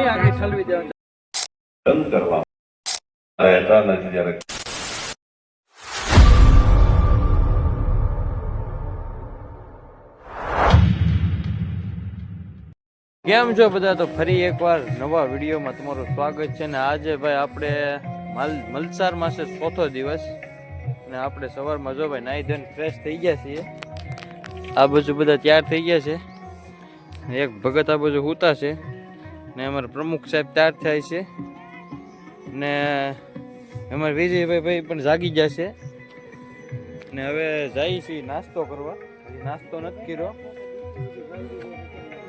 નહીં આગળ ઠલવી દેવા કરવા રહેતા નથી જ્યારે. કેમ છો બધા? તો ફરી એકવાર નવા વિડીયોમાં તમારું સ્વાગત છે ને આજે ભાઈ આપણે માલ મલસારમાં છે ચોથો દિવસ ને આપણે સવારમાં જો ભાઈ નાહી ધોઈને ફ્રેશ થઈ ગયા છીએ. આ બાજુ બધા તૈયાર થઈ ગયા છે. એક ભગત આ બાજુ હુતા છે. ને અમારા પ્રમુખ સાહેબ તૈયાર થાય છે. ને અમારા વિજયભાઈ ભાઈ પણ જાગી ગયા છે. ને હવે જઈએ છીએ નાસ્તો કરવા. નાસ્તો નથી કર્યો.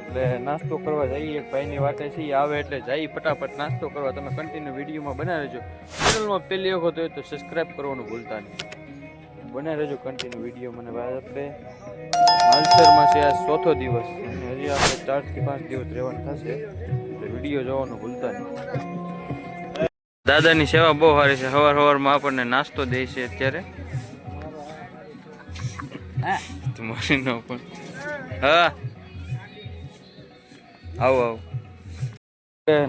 એટલે નાસ્તો કરવા જઈએ. એક ભાઈની વાટે છીએ આવે એટલે જઈએ ફટાફટ નાસ્તો કરવા. તમે કન્ટિન્યુ વિડીયોમાં બનાવી રહેજો ચેનલમાં પહેલી વખત હોય તો સબસ્ક્રાઈબ કરવાનું ભૂલતા નહીં. બને રહેજો કન્ટિન્યુ વીડિયો. મને આપણે માલસરમાં છે આ ચોથો દિવસ. હજી આપણે ચારથી પાંચ દિવસ રહેવાનું થશે. વીડિયો જોવાનું ભૂલતા નહીં. દાદાની સેવા બહુ સારી છે. સવાર સવારમાં આપણને નાસ્તો દે છે અત્યારે. તમારી નો પણ. હા. આવો આવો.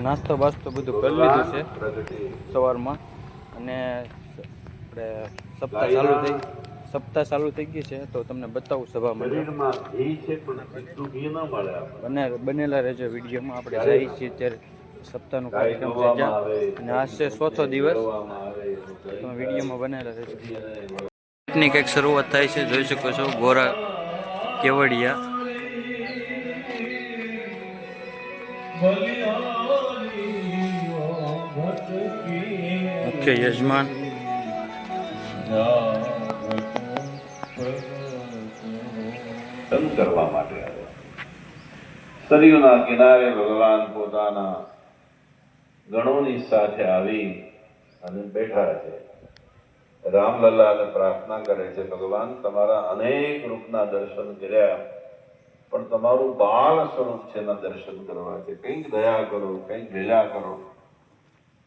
નાસ્તો બાસ્તો બધું કરી લીધું છે સવારમાં. અને આપણે સપ્તાહ ચાલુ થઈ. સપ્તાહ ચાલુ થઈ ગઈ છે તો તમને બતાવું સભા મંડળ શરીરમાં ઘી છે પણ કેટલું ઘી ન મળે આપણને. બને બનેલા રહેજો વિડીયોમાં. આપણે જઈએ છીએ ત્યારે સપ્તાહનો કાર્યક્રમ છે જ્યાં અને આ છે ચોથો દિવસ. તમે વિડીયોમાં બનેલા રહેજો. ની કંઈક શરૂઆત થાય છે જોઈ શકો છો ગોરા કેવડિયા. મુખ્ય યજમાન. બંધ કરવા માટે આવ્યા. સરયુના કિનારે ભગવાન પોતાના ગણોની સાથે આવી અને બેઠા છે. રામલલ્લાને પ્રાર્થના કરે છે, ભગવાન, તમારા અનેક રૂપના દર્શન કર્યા, પણ તમારું બાળ સ્વરૂપ છે એના દર્શન કરવા છે. કંઈક દયા કરો, કંઈક લીલા કરો.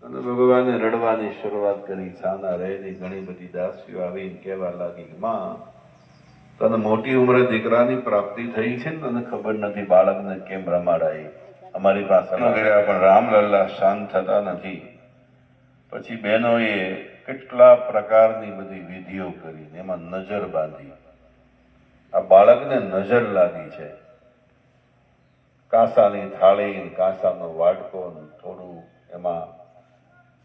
અને ભગવાને રડવાની શરૂઆત કરી. છાના રહેલી ઘણી બધી દાસીઓ આવીને કહેવા લાગી, માં તને મોટી ઉંમરે દીકરાની પ્રાપ્તિ થઈ છે ને તને ખબર નથી બાળકને કેમ રમાડાય અમારી પાસે ગયા પણ રામલલ્લા શાંત થતા નથી. પછી બહેનોએ કેટલા પ્રકારની બધી વિધિઓ કરી એમાં નજર બાંધી. આ બાળકને નજર લાગી છે. કાંસાની થાળી ને કાંસાનો વાટકો થોડું એમાં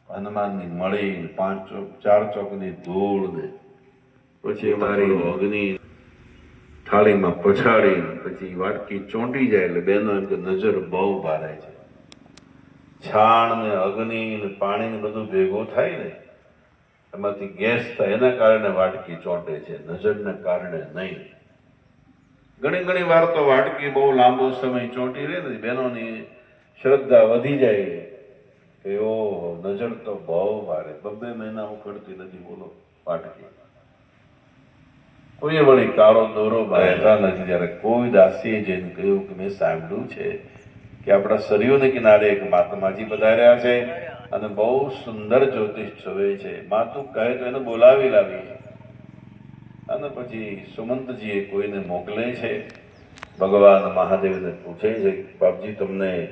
હનુમાનની મળી પાંચ ચોક ચાર ચોકની ધૂળ ને પછી મારી અગ્નિ થાળીમાં પછાડી પછી વાટકી ચોંટી જાય એટલે બેનો એમ કે નજર બહુ ભારે છે. છાણ ને અગ્નિ ને પાણી ને બધું ભેગું થાય ને, એમાંથી ગેસ થાય, એના કારણે વાટકી ચોંટે છે, નજરને કારણે નહીં. ઘણી ઘણી વાર તો વાટકી બહુ લાંબો સમય ચોંટી રહે ને બહેનોની શ્રદ્ધા વધી જાય કે ઓ નજર તો બહુ ભારે બબ્બે મહિના ઉખડતી નથી બોલો વાટકી. કોઈએ વળી કાળો દોરો બાંધતા નથી જ્યારે કોઈ દાસીએ જઈને કહ્યું કે મેં સાંભળ્યું છે કે આપણા સરયુને કિનારે એક મહાત્માજી પધાર્યા છે અને બહુ સુંદર જ્યોતિષ જોવે છે. માતું કહે તો એને બોલાવી લાવી. અને પછી સુમંતજીએ કોઈને મોકલે છે. ભગવાન મહાદેવને પૂછે છે બાપજી તમને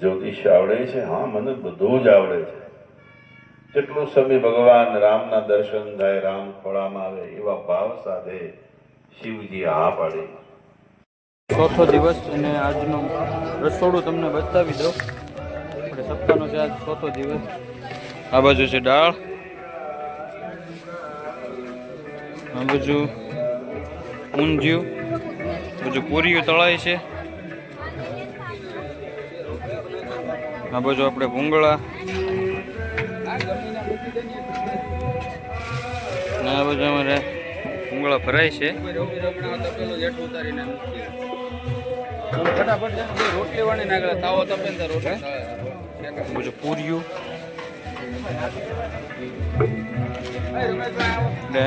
જ્યોતિષ આવડે છે? હા મને બધું જ આવડે છે. જેટલો સમય ભગવાન રામના દર્શન થાય, રામ ખોળામાં આવે, એવા ભાવ સાથે શિવજી હા પાડે. ચોથો દિવસ અને આજનું રસોડું તમને બતાવી દો સપ્તાહનો છે આજ ચોથો દિવસ. આ બાજુ છે દાળ. આ બાજુ ઊંધિયું. બાજુ પૂરીઓ તળાય છે. આ બાજુ આપણે ભૂંગળા. આ બાજુ અમારે ભૂંગળા ભરાય છે. રોટલી વણી નાખે તાવો ને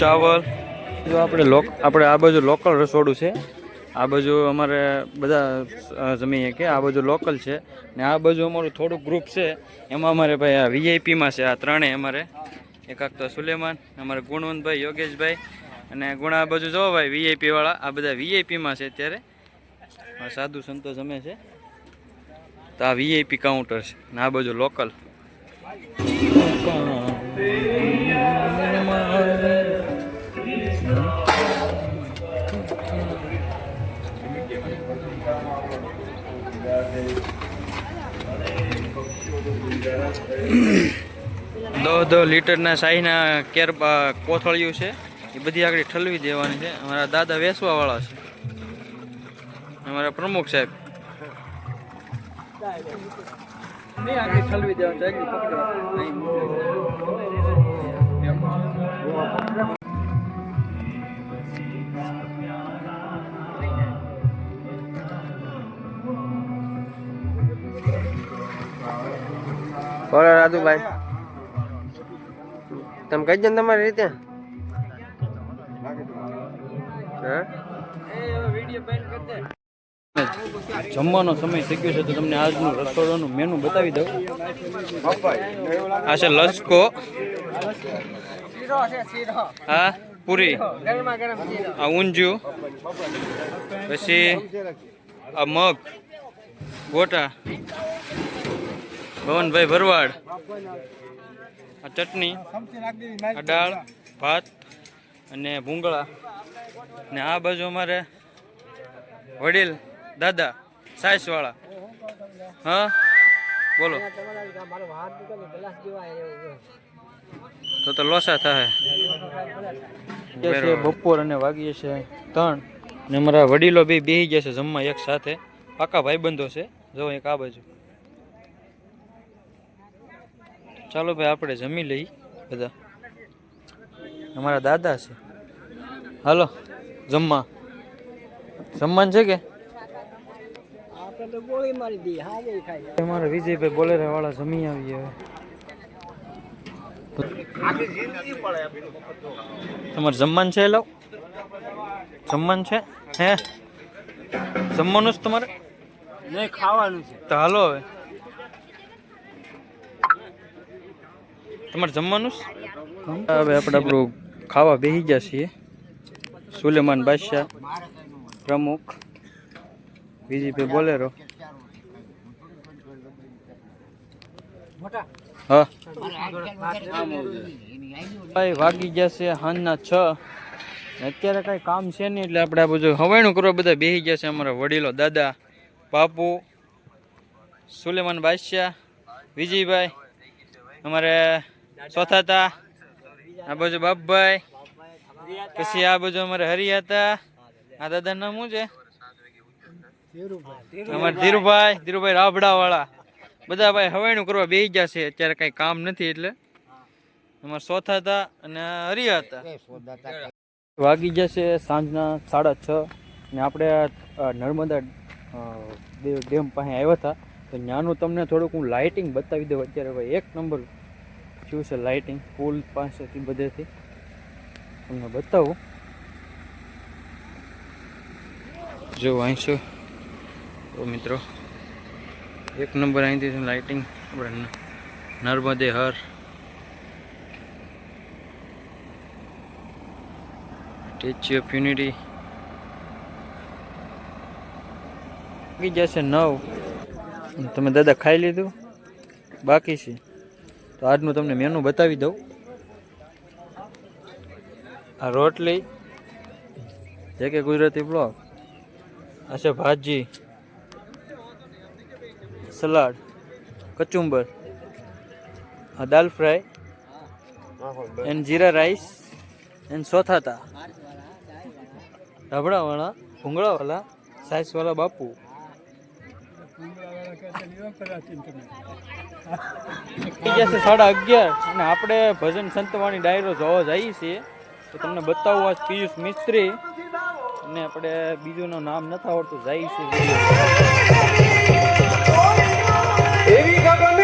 ચાવલ આપણે આપણે આ બાજુ લોકલ રસોડું છે. આ બાજુ અમારે બધા જમીએ કે આ બાજુ લોકલ છે. ને આ બાજુ અમારું થોડુંક ગ્રુપ છે. એમાં અમારે ભાઈ આ વીઆઈપીમાં છે આ ત્રણેય અમારે. એકાક તો સુલેમાન, અમારે ગુણવંતભાઈ, યોગેશભાઈ અને ગુણા આ બાજુ જો ભાઈ વીઆઈપીવાળા આ બધા વીઆઈપીમાં છે અત્યારે. સાધુ સંતો જમે છે. તો આ વીઆઈપી કાઉન્ટર છે. ને આ બાજુ લોકલ દો દો લીટરના શાહીના કેર કોથળિયું છે. એ બધી આગળ ઠલવી દેવાની છે. અમારા દાદા વેસવાવાળા છે. અમારા પ્રમુખ સાહેબ. બોલો રાધુભાઈ તમે કહી દો તમારી રીતે. જમવાનો સમય થઈ ગયો છે તો તમને આજનું રસોડાનું મેનુ બતાવી દઉં. આ છે લસકો. હા, પૂરી. આ ઊંધિયું. પછી આ મગ. ગોટા. ભવનભાઈ ભરવાડ. આ ચટણી આ દાળ ભાત અને ભૂંગળા. ને આ બાજુ અમારે વડીલ દાદા સાયસવાળા હા? બોલો. તો તો લોસા થાય. બપોર અને વાગીએ છે ત્રણ. ને અમારા વડીલો બે બેસી ગયા છે જમવા એક સાથે. પાકા ભાઈબંધો છે. જો એક આ બાજુ. ચાલો ભાઈ આપણે જમી લઈ બધા. અમારા દાદા છે. હાલો જમવા. જમવાનું છે કે? અમારા વિજયભાઈ બોલેરા વાળા જમી આવીએ હવે. તમારે જમવાનું છે લાવ જમવાનું છે? હે? જમવાનું છે તમારે? નહીં ખાવાનું છે. તો હાલો હવે. તમારે જમવાનું? હવે આપણે આપણું ખાવા બેસી ગયા છીએ. સુલેમાન બાદશાહ પ્રમુખ. બીજીભાઈ બોલેરો. હા. ભાઈ વાગી ગયા છે હાંજના છ. અત્યારે કાંઈ કામ છે નહીં એટલે આપણે આ બધું હવાણું કરવા બધા બેસી ગયા છે અમારા વડીલો, દાદા, બાપુ, સુલેમાન બાદશાહ, વિજયભાઈ, અમારે ચોથા હતા આ બાજુ બાપભાઈ. પછી આ બાજુ અમારે હરિયા હતા આ દાદા નામ શું છે? અમારે ધીરુભાઈ ધીરુભાઈ રાબડા વાળા બધા ભાઈ હવાઈનું કરવા બેસી ગયા છે. અત્યારે કઈ કામ નથી એટલે. અમારે ચોથા હતા અને હરિયા હતા વાગી જશે સાંજના સાડા છ. ને આપણે નર્મદા ડેમ પાસે આવ્યા હતા. તો ત્યાંનું તમને થોડુંક હું લાઇટિંગ બતાવી દઉં. અત્યારે ભાઈ એક નંબર થયું છે લાઇટિંગ, પુલ પાસેથી બધેથી. તમને બતાવું. જો છે તો મિત્રો, એક નંબર અહીંથી લાઇટિંગ. આપણે નર્મદે હર. સ્ટેચ્યુ ઓફ યુનિટી વાગી જશે નવ. તમે દાદા ખાઈ લીધું? બાકી છે. તો આજનું તમને મેનુ બતાવી દઉં. આ રોટલી. જે કે ગુજરાતી બ્લોક આ છે ભાજી. સલાડ. કચુંબર. આ dal fry. And jeera rice. And સોથાતા. ઢબડાવાળા ભૂંગળાવાળા સાઈસવાળા બાપુ. થઈ સાડા અગિયાર. અને આપણે ભજન સંતવાણી ડાયરો જોવા જઈએ છીએ. તો તમને બતાવું આ પિયુષ મિસ્ત્રી. અને આપણે બીજુંનું નામ નથી આવડતું, જઈએ છીએ. એવી ગગને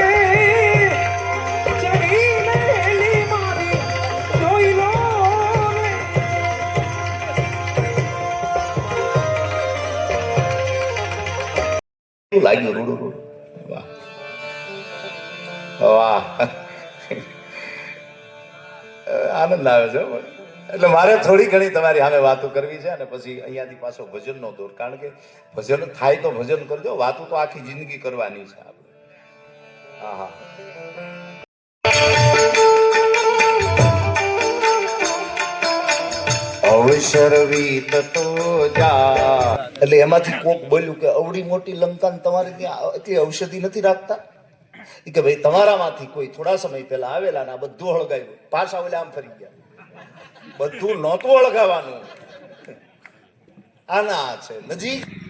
કેવું લાગ્યું રૂડું વાહ આનંદ આવે છે એટલે મારે થોડી ઘણી તમારી સામે વાતો કરવી છે અને પછી અહીંયાથી પાછો ભજનનો દોર. કારણ કે ભજન થાય તો ભજન કરજો, વાતો તો આખી જિંદગી કરવાની છે આપણે. હા હા જા. એટલે એમાંથી કોક બોલ્યું કે અવડી મોટી લંકાને તમારે ત્યાં એટલી ઔષધિ નથી રાખતા? કે ભાઈ, તમારામાંથી કોઈ થોડા સમય પહેલા આવેલા ને આ બધું હળગાવ્યું. પાછા ઓલે આમ ફરી ગયા. બધું નહોતું હળગાવાનું આના છે. નજીક?